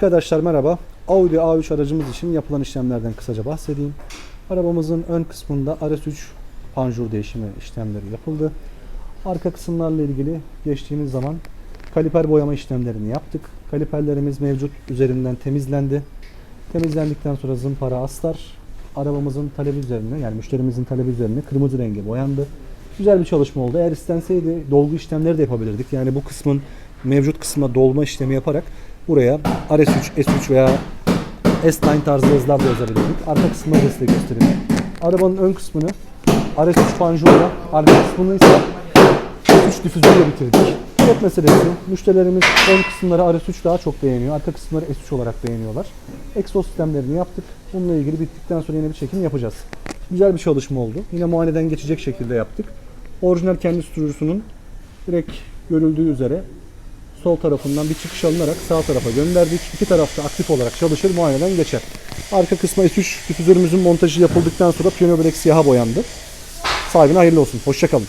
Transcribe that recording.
Arkadaşlar merhaba. Audi A3 aracımız için yapılan işlemlerden kısaca bahsedeyim. Arabamızın ön kısmında RS3 panjur değişimi işlemleri yapıldı. Arka kısımlarla ilgili geçtiğimiz zaman kaliper boyama işlemlerini yaptık. Kaliperlerimiz mevcut üzerinden temizlendi. Temizlendikten sonra zımpara astar arabamızın talebi üzerine yani müşterimizin talebi üzerine kırmızı renge boyandı. Güzel bir çalışma oldu. Eğer istenseydi dolgu işlemleri de yapabilirdik. Yani bu kısmın mevcut kısmına dolma işlemi yaparak buraya RS3, S3 veya S9 tarzı yazılar da yazabilirdik. Arka kısmına da göstereyim. Arabanın ön kısmını RS3 panjurla, arka kısmını ise S3 difüzörle bitirdik. Fiyat meselesi. Müşterilerimiz ön kısımları RS3 daha çok beğeniyor. Arka kısımları S3 olarak beğeniyorlar. Egzoz sistemlerini yaptık. Bununla ilgili bittikten sonra yine bir çekim yapacağız. Güzel bir çalışma oldu. Yine muayeneden geçecek şekilde yaptık. Orijinal kendi sürücüsünün direkt görüldüğü üzere sol tarafından bir çıkış alınarak sağ tarafa gönderdik. İki tarafta aktif olarak çalışır, muayeneden geçer. Arka kısma S3 difüzörümüzün montajı yapıldıktan sonra Pioneer Black siyaha boyandı. Sahibine hayırlı olsun. Hoşçakalın.